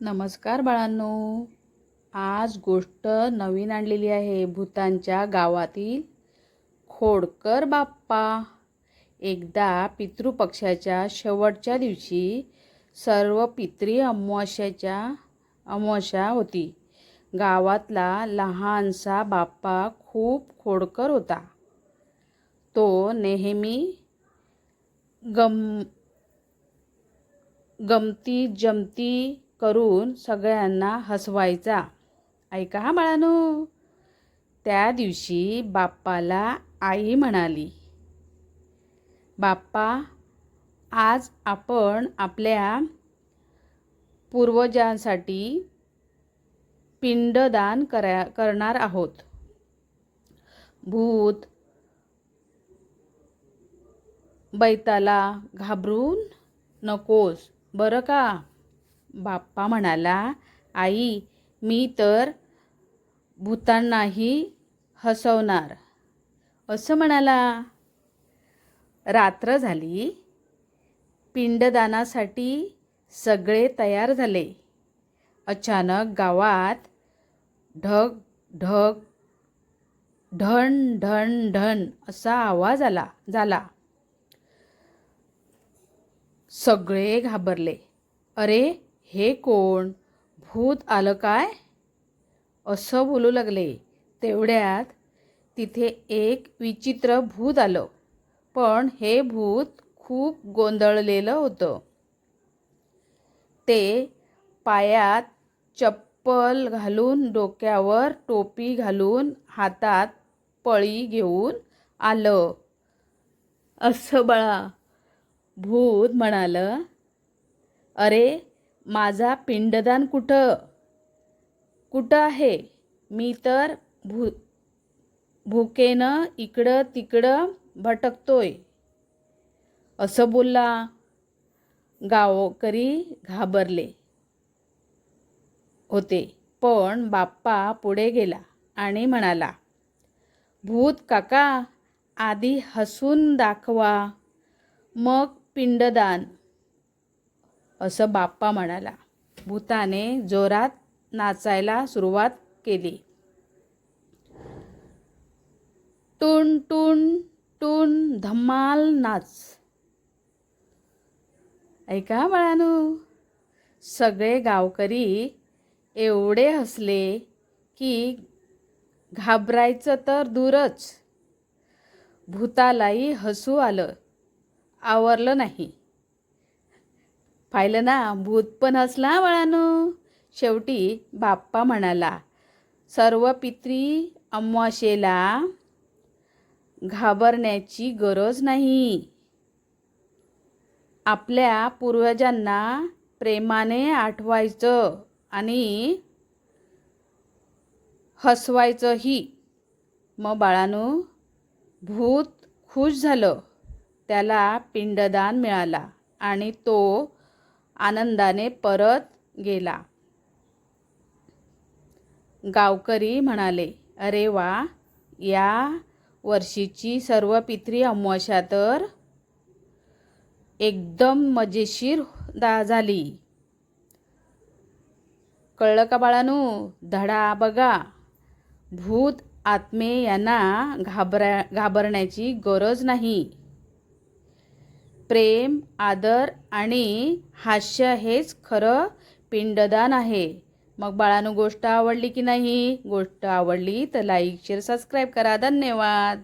नमस्कार बाळांनो. आज गोष्ट नवीन आणलेली आहे. भूतांच्या गावातील खोडकर बाप्पा. एकदा पितृपक्षाच्या शेवटच्या दिवशी सर्व पितरी अमावस्याच्या अमावस्या होती. गावातला लहानसा बाप्पा खूप खोडकर होता. तो नेहमी गम गमती जमती करून सगळ्यांना हसवायचा. ऐका हा बाळानो. त्या दिवशी बाप्पाला आई म्हणाली बाप्पा आज आपण आपल्या पूर्वजांसाठी पिंडदान करा करणार आहोत. भूत बैताला घाबरून नकोस बरं का? बाप्पा म्हणाला आई मी तर भूतांनाही हसवणार. असं म्हणाला. रात्र झाली. पिंडदानासाठी सगळे तयार झाले. अचानक गावात ढग ढग ढण ढण ढण असा आवाज आला झाला. सगळे घाबरले. अरे हे कोण? भूत आलं काय? असं बोलू लागले. तेवढ्यात तिथे एक विचित्र भूत आलं. पण हे भूत खूप गोंधळलेलं होतं. ते पायात चप्पल घालून डोक्यावर टोपी घालून हातात पळी घेऊन आलं. असं बाळा भूत म्हणालं अरे माझा पिंडदान कुठं? कुठं आहे? मी तर भू भुकेनं इकडं तिकडं भटकतोय. असं बोलला. गावकरी घाबरले होते. पण बाप्पा पुढे गेला आणि म्हणाला भूत काका आधी हसून दाखवा. मग पिंडदान असं बाप्पा म्हणाला. भूताने जोरात नाचायला सुरुवात केली. टून टून टून धमाल नाच. ऐका बाळानू सगळे गावकरी एवढे हसले की घाबरायचं तर दूरच. भूतालाही हसू आलं. आवरलं नाही. पाहिलं ना भूत पण हसला बाळानो. शेवटी बाप्पा म्हणाला सर्व पित्री अमाशेला घाबरण्याची गरज नाही. आपल्या पूर्वजांना प्रेमाने आठवायचं आणि हसवायचंही. मग बाळानो भूत खुश झालं. त्याला पिंडदान मिळाला आणि तो आनंदाने परत गेला. गावकरी म्हणाले अरे वा या वर्षीची सर्व पित्री अमावस्या तर एकदम मजेशीर दा झाली. कळलं का बाळानू? धडा बघा. भूत आत्मे यांना घाबरा घाबरण्याची गरज नाही. प्रेम आदर आणि हास्य हेच खरं पिंडदान आहे. मग बाळानं गोष्ट आवडली की नाही? गोष्ट आवडली तर लाईक शेअर सबस्क्राईब करा. धन्यवाद.